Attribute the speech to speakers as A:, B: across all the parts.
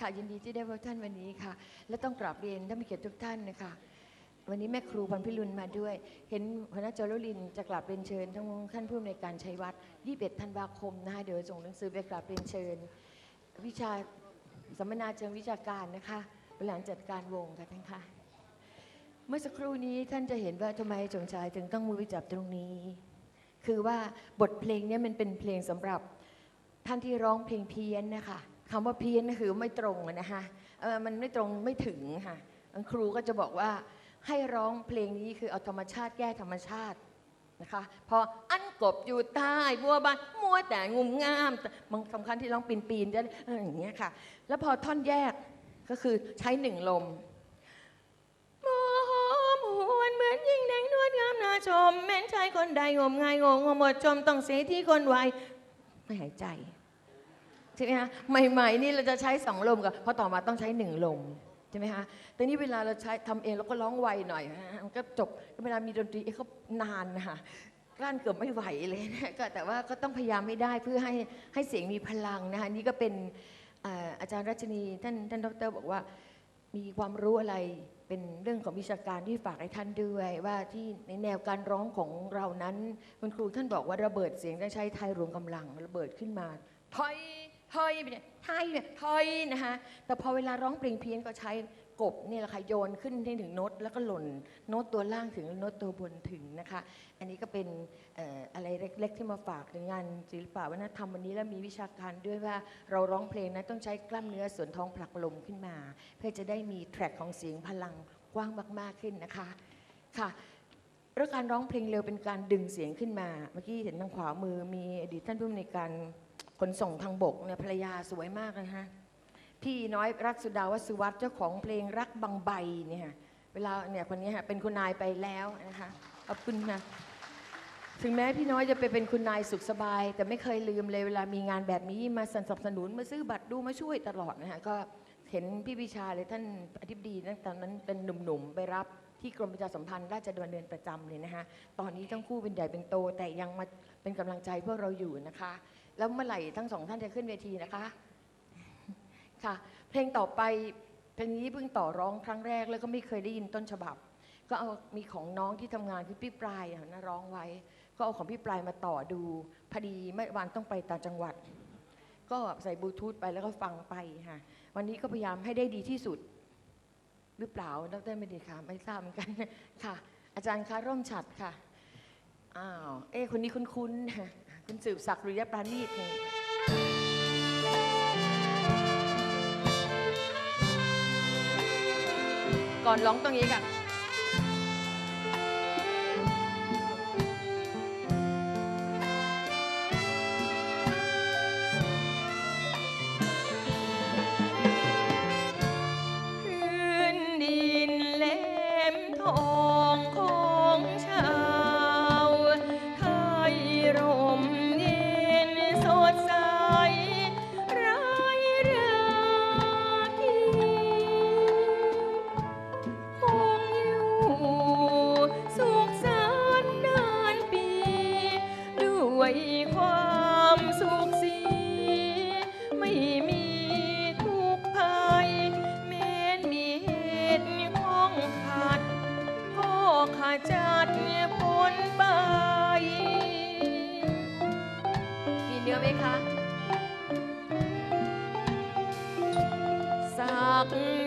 A: ค่ะยินดีที่ได้พบท่านวันนี้ค่ะ และต้องกราบเรียนท่านผู้เกียรติทุกท่านนะคะวันนี้แม่ครูพันพิรุณมาด้วย เห็นหัวหน้าจรุลินจะกราบเรียนเชิญทั้งท่านผู้อำนวยการชัยวัฒน์21ธันวาคมนะคะเดี๋ยวส่งหนังสือไปกราบเรียนเชิญ วิชาสัมมนาเชิงวิชาการนะคะบริหารจัดการวงค่ะท่านค่ะเมื่อสักครู่นี้ท่านจะเห็นว่าทำไมจงชายถึงต้องมือไปจับตรงนี้ คือว่าบทเพลงนี้มันเป็นเพลงสำหรับท่านที่ร้องเพลงเพี้ยนนะคะ คำว่าเพี้ยนคือไม่ตรงนะคะมันไม่ตรงไม่ถึงค่ะครูก็จะบอกว่าให้ร้องเพลงนี้คือเอาธรรมชาติแก้ธรรมชาตินะคะพออันกบอยู่ใต้บัวบานมัวแต่งุมงามบางสำคัญที่ร้องปีนปีนๆอย่างเงี้ยค่ะ แล้วพอท่อนแยกก็คือใช้หนึ่งลมมหอมหวนเหมือนยิ่งแดงนวดงามน่าชมแม้นชายคนใดงมงายงงงหมดจมต้องเสียที่คนไวไม่หายใจ ใช่ไหมคะใหม่ๆนี่เราจะใช้สองลมกับพอต่อมาต้องใช้หนึ่งลมใช่ไหมคะแต่นี่เวลาเราใช้ทำเองเราก็ร้องไวหน่อยมันก็จบเวลามีดนตรีเขานานนะคะกลั้นเกือบไม่ไหวเลยนะก็แต่ว่าก็ต้องพยายามไม่ได้เพื่อให้ให้เสียงมีพลังนะคะนี่ก็เป็นอาอาจารย์รัชนีท่านท่านดรบอกว่า มีความรู้อะไรเป็นเรื่องของวิชาการที่ฝากให้ท่านด้วยว่าที่ในแนวการร้องของเรานั้นคุณครูท่านบอกว่าระเบิดเสียงต้องใช้ไทยรวมกำลังระเบิดขึ้นมาถอย ถอยไปเนี่ยไทยเนี่ยถอยนะคะแต่พอเวลาร้องเพลงเพี้ยนก็ใช้กบเนี่ยแหละค่ะโยนขึ้นให้ถึงโน้ตแล้วก็หล่นโน้ตตัวล่างถึงโน้ตตัวบนถึงนะคะ อันนี้ก็เป็นอะไรเล็กๆที่มาฝากในงานศิลปะวัฒนธรรมวันนี้แล้วมีวิชาการด้วยว่าเราร้องเพลงนั้นต้องใช้กล้ามเนื้อส่วนท้องผลักลมขึ้นมา เพื่อจะได้มีแทร็กของเสียงพลังกว้างมากๆขึ้นนะคะค่ะเรื่องการร้องเพลงเร็วเป็นการดึงเสียงขึ้นมา เมื่อกี้เห็นทางขวามือมีอดีตท่านผู้อำนวยการ ขนส่งทางบกเนี่ยภรรยาสวยมากนะคะพี่น้อยรักสุดาวสุวัฒน์เจ้าของเพลงรักบางใบเนี่ยเวลาเนี่ยคนนี้ค่ะเป็นคุณนายไปแล้วนะคะขอบคุณค่ะถึงแม้พี่น้อยจะไปเป็นคุณนายสุขสบาย แต่ไม่เคยลืมเลยเวลามีงานแบบนี้มาสนับสนุนมาซื้อบัตรดูมาช่วยตลอดนะฮะก็เห็นพี่วิชาเลยท่านอธิบดีตั้งแต่ตอนนั้นเป็นหนุ่มๆไปรับที่กรมประชาสัมพันธ์ราชดำเนินประจำเลยนะคะตอนนี้ทั้งคู่เป็นใหญ่เป็นโต แต่ยังมาเป็นกำลังใจพวกเราอยู่นะคะ แล้วเมื่อไหร่ทั้งสองท่านจะขึ้นเวทีนะคะ ค่ะ เพลงต่อไปเพลงนี้เพิ่งต่อร้องครั้งแรกแล้วก็ไม่เคยได้ยินต้นฉบับ ก็เอามีของน้องที่ทำงานคือพี่ปลายนะร้องไว้ ก็เอาของพี่ปลายมาต่อดูพอดีเมื่อวานต้องไปต่างจังหวัด ก็ใส่บลูทูธไปแล้วก็ฟังไปค่ะวันนี้ก็พยายามให้ได้ดีที่สุด หรือเปล่าดรไม่ดีค่ะไม่ทราบเหมือนกันค่ะ อาจารย์คะร่มฉัดค่ะอ้าวเอ้คนนี้คุ้นๆ คุณสืบศักดิ์รุยปราณีตเองก่อนร้องตรงนี้ค่ะ จัดพ้นไป มีเนื้อไหมคะสัก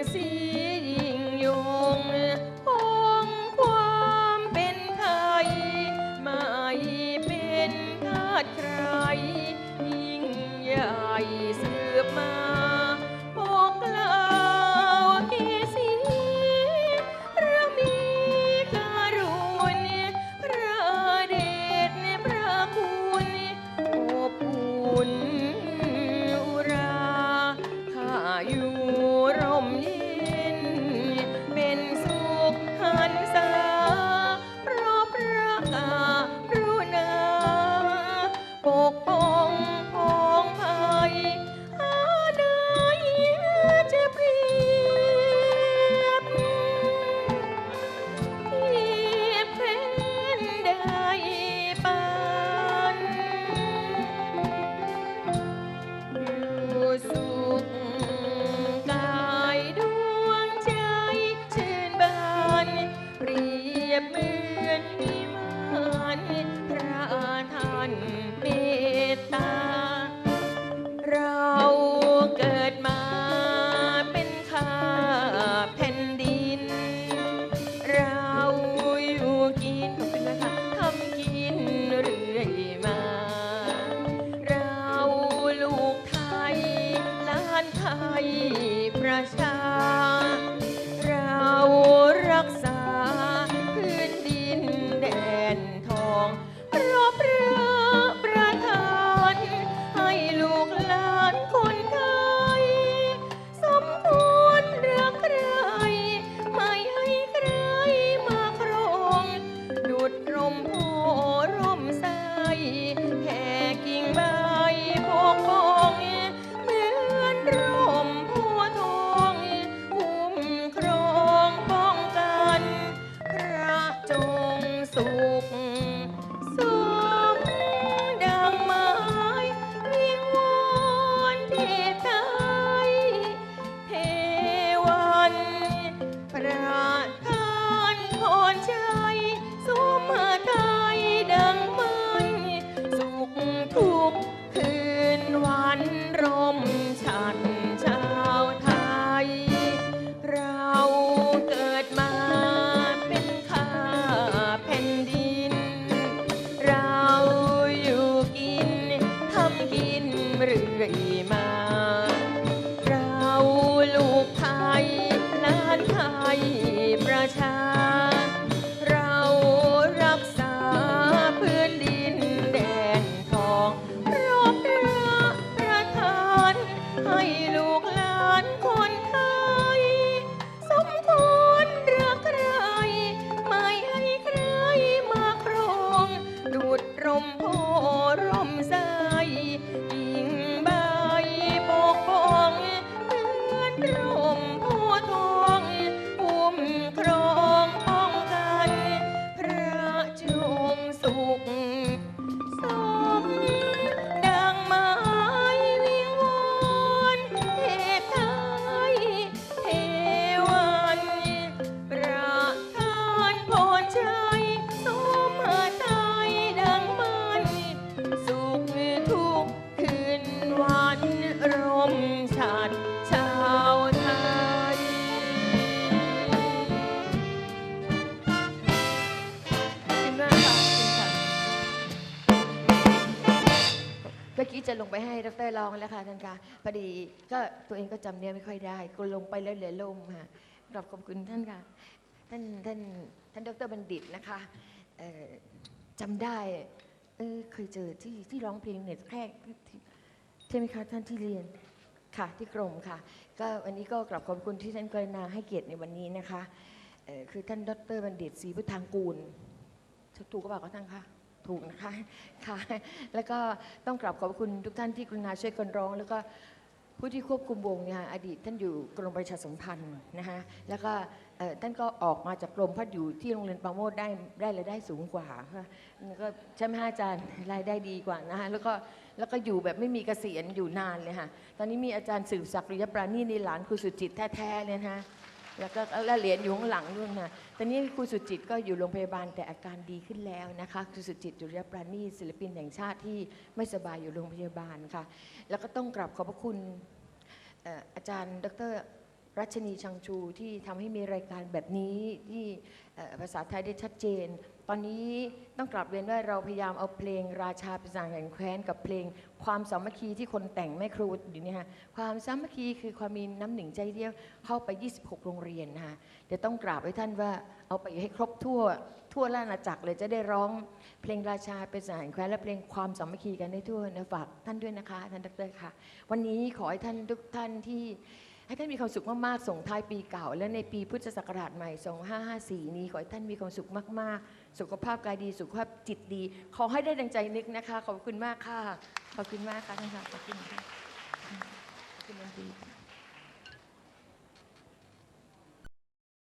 A: ปร ทุ ไปให้ดรร้องแล้วค่ะท่านคะพอดีก็ตัวเองก็จำเนื้อไม่ค่อยได้ก็ลงไปแล้วเหลือลมค่ะกราบขอบคุณท่านค่ะท่านท่านท่านดรบัณฑิตนะคะจำได้เออเคยเจอที่ที่ร้องเพลงเน็ตแครกที่ใช่ไหมคะท่านที่เรียนค่ะที่กรมค่ะ ก็วันนี้ก็กราบขอบคุณที่ท่านกรณาให้เกียรติในวันนี้นะคะคือท่านดรบัณฑิตศรีพุทธางกูลถูกก็บอกก็ท่านคะ ถูกนะคะค่ะแล้วก็ต้องกราบขอบคุณทุกท่านที่กรุณาช่วยกันร้อง แล้วก็ผู้ที่ควบคุมวงเนี่ยอดีตท่านอยู่กรมประชาสัมพันธ์นะคะแล้วก็ท่านก็ออกมาจากกรมพัดอยู่ที่โรงเรียนปราโมดได้ได้รายได้สูงกว่าแล้วก็ใช่ไหมฮะอาจารย์รายได้ดีกว่านะคะแล้วก็แล้วก็อยู่แบบไม่มีเกษียณอยู่นานเลยค่ะตอนนี้มีอาจารย์สืบศักดิ์ริยปราณีในหลานครูสุจิตแท้ๆเลยนะคะ แล้วก็แล้วเหรียญอยู่ข้างหลังด้วยนะตอนนี้ครูสุจิตก็อยู่โรงพยาบาลแต่อาการดีขึ้นแล้วนะคะ ครูสุจิตจุริยปราณีศิลปินแห่งชาติที่ไม่สบายอยู่โรงพยาบาลค่ะ แล้วก็ต้องกราบขอบพระคุณอาจารย์ ดรรัชนีชังชูที่ทำให้มีรายการแบบนี้ที่ภาษาไทยได้ชัดเจน ตอนนี้ต้องกลับเรียนว่าเราพยายามเอาเพลงราชาเป็นสางแห่งแคว้นกับเพลง ความสามัคคีที่คนแต่งแม่ครูอยู่เนี่ยค่ะความสามัคคีคือความมีน้ำหนึ่งใจเดียวเข้าไป 26 โรงเรียนนะคะเดี๋ยวต้องกราบให้ท่านว่าเอาไปให้ครบทั่ว ทั่วราชอาณาจักรเลยจะได้ร้องเพลงราชาเป็นสาแห่งแคว้นและเพลงความสามัคคีกันได้ทั่วนะฝากท่านด้วยนะคะท่านดรค่ะ วันนี้ขอให้ท่านทุกท่านที่ ให้ท่านมีความสุขมากๆ ส่งท้ายปีเก่า และในปีพุทธศักราชใหม่ 2554 นี้ขอให้ท่านมีความสุขมากๆ สุขภาพกายดี สุขภาพจิตดี ขอให้ได้ดังใจนึกนะคะ ขอบคุณมากค่ะ ขอบคุณมากค่ะท่านค่ะ ขอบคุณค่ะขอบคุณดนตรีค่ะ